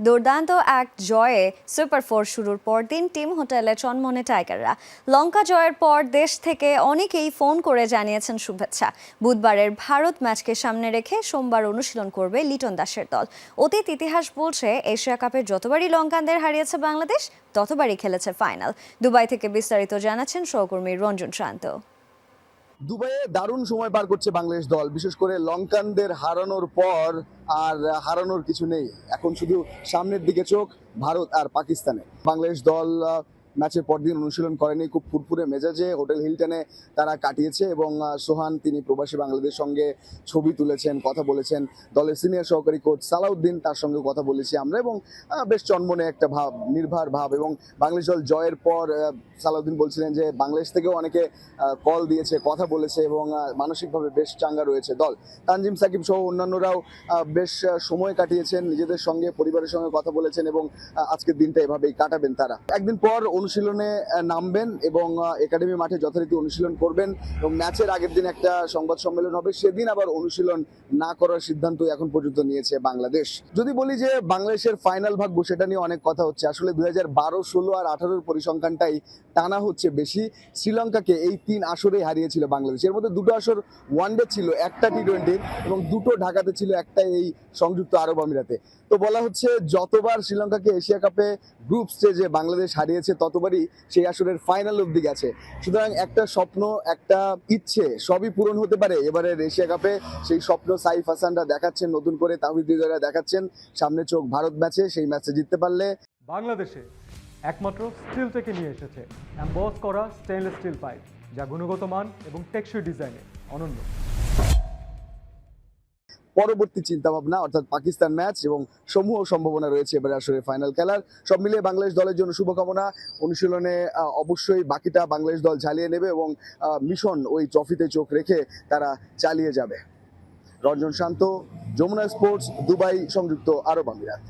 দুর্দান্ত এক জয়ে সুপার ফোর শুরুর পর দিন টিম হোটেলে চনমনে টাইগাররা। লঙ্কা জয়ের পর দেশ থেকে অনেকেই ফোন করে জানিয়েছেন শুভেচ্ছা। বুধবারের ভারত ম্যাচকে সামনে রেখে সোমবার অনুশীলন করবে লিটন দাসের দল। অতীত ইতিহাস বলছে, এশিয়া কাপের যতবারই লঙ্কানদের হারিয়েছে বাংলাদেশ, ততবারই খেলেছে ফাইনাল। দুবাই থেকে বিস্তারিত জানাচ্ছেন সহকর্মী রঞ্জন শান্ত। দুবাইয়ে দারুণ সময় পার করছে বাংলাদেশ দল। বিশেষ করে লঙ্কানদের হারানোর পর আর হারানোর কিছু নেই। এখন শুধু সামনের দিকে চোখ, ভারত আর পাকিস্তানে। বাংলাদেশ দল ম্যাচের পরদিন অনুশীলন করেনি, খুব ফুরফুরে মেজাজে হোটেল হিলটনে তারা কাটিয়েছে এবং সোহান, তিনি প্রবাসী বাংলাদেশ সঙ্গে ছবি তুলেছেন, কথা বলেছেন। দলের সিনিয়র সহকারী কোচ সালাউদ্দিন তার সঙ্গে কথা বলেছি আমরা এবং বেশ চন্মনে একটা ভাব, নির্ভার ভাব এবং বাংলাদেশ দল জয়ের পর সালাউদ্দিন বলছিলেন যে বাংলাদেশ থেকেও অনেকে কল দিয়েছে, কথা বলেছে এবং মানসিকভাবে বেশ চাঙ্গা রয়েছে দল। তানজিম সাকিব সহ অন্যান্যরাও বেশ সময় কাটিয়েছেন, নিজেদের সঙ্গে, পরিবারের সঙ্গে কথা বলেছেন এবং আজকের দিনটা এভাবেই কাটাবেন তারা। একদিন পর অনুশীলনে নামবেন এবং একাডেমি মাঠে যথারীতি অনুশীলন করবেন এবং ম্যাচের আগের দিন একটা সংবাদ সম্মেলন হবে। সেদিন আবার অনুশীলন না করার সিদ্ধান্ত এখন পর্যন্ত নিয়েছে বাংলাদেশ। যদি বলি যে বাংলাদেশের ফাইনাল ভাগ্য, সেটা নিয়ে অনেক কথা হচ্ছে। আসলে দুই হাজার বারো, ষোলো আর আঠারোর পরিসংখ্যানটাই টানা হচ্ছে বেশি। শ্রীলঙ্কাকে এই তিন আসরেই হারিয়েছিল বাংলাদেশ। এর মধ্যে দুটো আসর ওয়ানডে ছিল, একটা টি টোয়েন্টির এবং দুটো ঢাকাতে ছিল একটা এই সংযুক্ত আরব আমিরাতে। তো বলা হচ্ছে যতবার শ্রীলঙ্কাকে এশিয়া কাপে গ্রুপ স্টেজে বাংলাদেশ হারিয়েছে ততবারই সেই আসরের ফাইনাল অব্দি গেছে। সুতরাং একটা স্বপ্ন, একটা ইচ্ছে সবই পূরণ হতে পারে। এবারের এশিয়া কাপে সেই স্বপ্ন সাইফ হাসানরা দেখাচ্ছেন, নতুন করে তাহিদ হৃদয়রা দেখাচ্ছেন। সামনে চোখ ভারত ম্যাচে, সেই ম্যাচে জিততে পারলে। বাংলাদেশে একমাত্র স্টিল থেকে নিয়ে এসেছে অ্যাম্বস করা স্টেনলেস স্টিল পাইপ যা গুণগত মান এবং টেকসই ডিজাইনে অনন্য। পরবর্তী চিন্তা ভাবনা অর্থাৎ পাকিস্তান ম্যাচ এবং সমূহ সম্ভাবনা রয়েছে এবারে আসলে ফাইনাল খেলার। সব মিলিয়ে বাংলাদেশ দলের জন্য শুভকামনা। অনুশীলনে অবশ্যই বাকিটা বাংলাদেশ দল ঝালিয়ে নেবে এবং মিশন ওই ট্রফিতে চোখ রেখে তারা চালিয়ে যাবে। রঞ্জন শান্ত, যমুনা স্পোর্টস দুবাই, সংযুক্ত আরব আমিরাত।